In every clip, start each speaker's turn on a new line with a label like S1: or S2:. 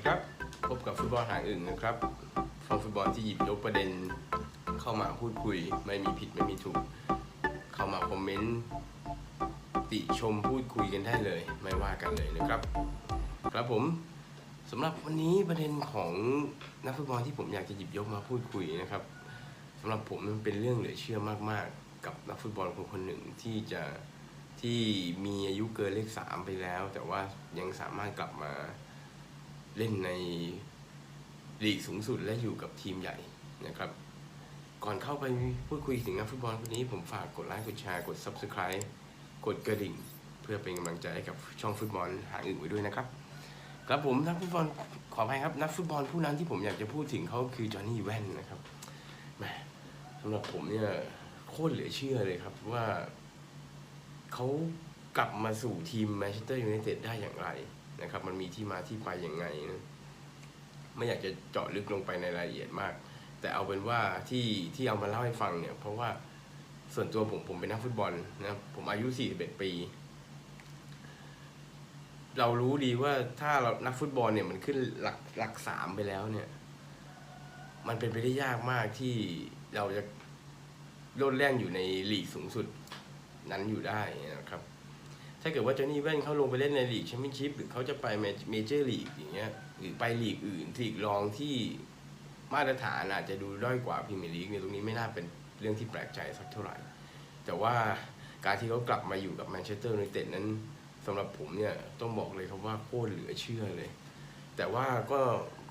S1: ดีครับ พบกับฟุตบอลหางอื่นนะครับฟังฟุตบอลที่หยิบยกประเด็นเข้ามาพูดคุย ไม่มีผิดไม่มีถูก เข้ามาคอมเมนต์ติชมพูดคุยกันได้เลย ไม่ว่ากันเลยนะครับ ครับผมสำหรับวันนี้ประเด็นของนักฟุตบอลที่ผมอยากจะหยิบยกมาพูดคุยนะครับสำหรับผมมันเป็นเรื่องเหลือเชื่อมาก ๆ กับนักฟุตบอลคนคนหนึ่งที่จะที่มีอายุเกินเลขสามไปแล้ว แต่ว่ายังสามารถกลับมา เล่นในลีกสูงสุดและอยู่กับทีมใหญ่นะครับ ก่อนเข้าไปพูดคุยถึงนักฟุตบอลคนนี้ผมฝากกดไลค์กดแชร์กด Subscribe กดกระดิ่ง เพื่อเป็นกำลังใจให้กับช่องฟุตบอลหางอื่นไว้ด้วยนะครับ ครับผมนักฟุตบอลขออภัยครับนักฟุตบอลผู้นั้นที่ผมอยากจะพูดถึงเขาคือจอห์นนี่แว่นนะครับแหมสำหรับผมเนี่ยโคตรเหลือเชื่อเลยครับว่าเขากลับมาสู่ทีมแมนเชสเตอร์ยูไนเต็ดได้อย่างไร นะครับ มันมีที่มาที่ไปอย่างไงนะไม่อยากจะเจาะลึกลงไปในรายละเอียดมาก แต่เอาเป็นว่าที่ที่เอามาเล่าให้ฟังเนี่ย เพราะว่าส่วนตัวผมผมเป็นนักฟุตบอลนะผมอายุ 41 ปี เรารู้ดีว่าถ้าเรานักฟุตบอลเนี่ยมันขึ้นหลักหลักสามไปแล้วเนี่ย มันเป็นไปได้ยากมากที่เราจะโลดแล่นอยู่ในลีกสูงสุดนั้นอยู่ได้นะครับ ถ้าเกิดว่าเจอห์นนี่แว่นเขาลงไปเล่นในลีกแชมเปี้ยนชิพหรือเขาจะไปเมเจอร์ลีกอย่างเงี้ยหรือไปลีกอื่นลีกรองที่มาตรฐานอาจจะดูด้อยกว่าพรีเมียร์ลีกเนี่ยตรงนี้ไม่น่าเป็นเรื่องที่แปลกใจสักเท่าไหร่ แต่ว่าการที่เขากลับมาอยู่กับแมนเชสเตอร์ยูไนเต็ดนั้นสำหรับผมเนี่ยต้องบอกเลยครับว่าโคตรเหลือเชื่อเลย แต่ว่าก็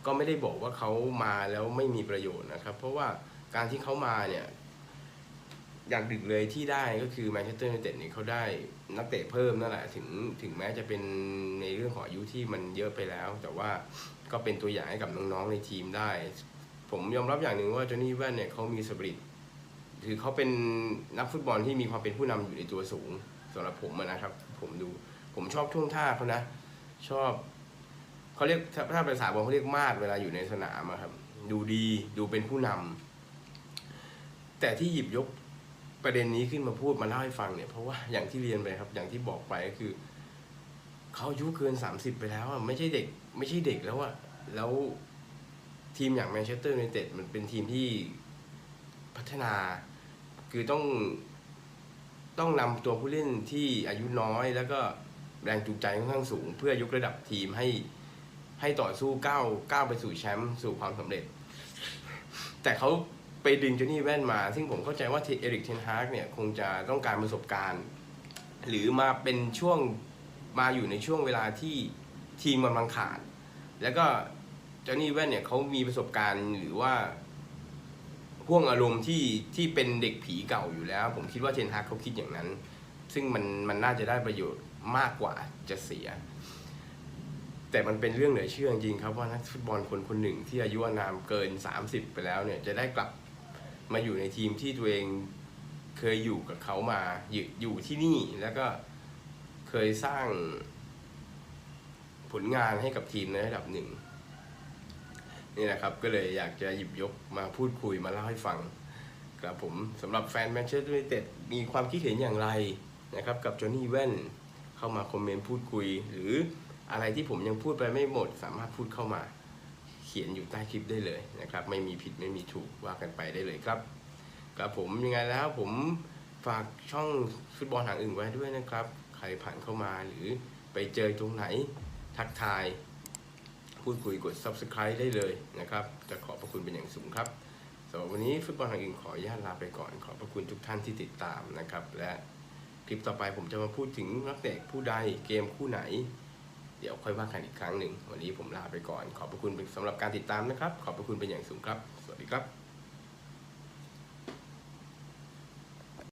S1: ก็ไม่ได้บอกว่าเขามาแล้วไม่มีประโยชน์นะครับ เพราะว่าการที่เขามาเนี่ย อย่างดึกเลยที่ได้ก็คือแมนเชสเตอร์ยูไนเต็ดเนี่ยเขาได้นักเตะเพิ่มนั่นแหละถึงถึงแม้จะเป็นในเรื่องของอายุที่มันเยอะไปแล้ว แต่ว่าก็เป็นตัวอย่างให้กับน้องๆในทีมได้ ผมยอมรับอย่างหนึ่งว่าจอห์นนี่แว่นเนี่ยเขามีสปริตคือเขาเป็นนักฟุตบอลที่มีความเป็นผู้นำอยู่ในตัวสูงสำหรับผมนะครับ ผมดูผมชอบท่วงท่าเขานะ ชอบเขาเรียกถ้าภาษาบอลเขาเรียกมาดเวลาอยู่ในสนามครับ ดูดีดูเป็นผู้นำแต่ที่หยิบยก ประเด็นนี้ขึ้นมาพูดมาเล่าให้ฟังเนี่ยเพราะว่าอย่างที่เรียนไปครับ อย่างที่บอกไปก็คือเขาอายุเกินสามสิบไปแล้วอะไม่ใช่เด็ก ไม่ใช่เด็กแล้วอะแล้วทีมอย่างแมนเชสเตอร์ยูไนเต็ดมันเป็นทีมที่พัฒนาคือต้องต้องนำตัวผู้เล่นที่อายุน้อยแล้วก็แรงจูงใจค่อนข้างสูง เพื่อยกระดับทีมให้ให้ต่อสู้ก้าวก้าวไปสู่แชมป์สู่ความสำเร็จ แต่เขา ไปดึงเจนี่แว่นมา ซึ่งผมเข้าใจว่าเอริกเทนฮากเนี่ยคงจะต้องการประสบการณ์ หรือมาเป็นช่วงมาอยู่ในช่วงเวลาที่ทีมมันบังขาด แล้วก็เจนี่แว่นเนี่ยเขามีประสบการณ์หรือว่าพ่วงอารมณ์ที่ที่เป็นเด็กผีเก่าอยู่แล้ว ผมคิดว่าเทนฮากเขาคิดอย่างนั้น ซึ่งมันมันน่าจะได้ประโยชน์มากกว่าจะเสีย แต่มันเป็นเรื่องเหลือเชื่อจริงครับว่านักฟุตบอลคนคนหนึ่งที่อายุอานามเกิน 30 ไปแล้วเนี่ยจะได้กลับ มาอยู่ในทีมที่ตัวเองเคยอยู่กับเขามาอยู่อยู่ที่นี่แล้วก็เคยสร้างผลงานให้กับทีมในระดับหนึ่งนี่แหละครับก็เลยอยากจะหยิบยกมาพูดคุยมาเล่าให้ฟังครับผมสำหรับแฟนแมนเชสเตอร์ยูไนเต็ดมีความคิดเห็นอย่างไรนะครับกับจอห์นนี่แว่นเข้ามาคอมเมนต์พูดคุย หรืออะไรที่ผมยังพูดไปไม่หมดสามารถพูดเข้ามา เขียนอยู่ใต้คลิปได้เลยนะครับ ไม่มีผิดไม่มีถูกว่ากันไปได้เลยครับครับผมยังไงแล้วผมฝากช่องฟุตบอลหางอื่นไว้ด้วยนะครับ ใครผ่านเข้ามาหรือไปเจอตรงไหนทักทาย พูดคุยกด subscribe ได้เลยนะครับ จะขอบพระคุณเป็นอย่างสูงครับสำหรับวันนี้ฟุตบอลทางอื่นขออนุญาตลาไปก่อน ขอบพระคุณทุกท่านที่ติดตามนะครับ และคลิปต่อไปผมจะมาพูดถึงนักเตะผู้ใดเกมคู่ไหน เดี๋ยวค่อยว่ากันอีกครั้งหนึ่ง วันนี้ผมลาไปก่อน ขอบพระคุณสำหรับการติดตามนะครับ ขอบพระคุณเป็นอย่างสูงครับ สวัสดีครับ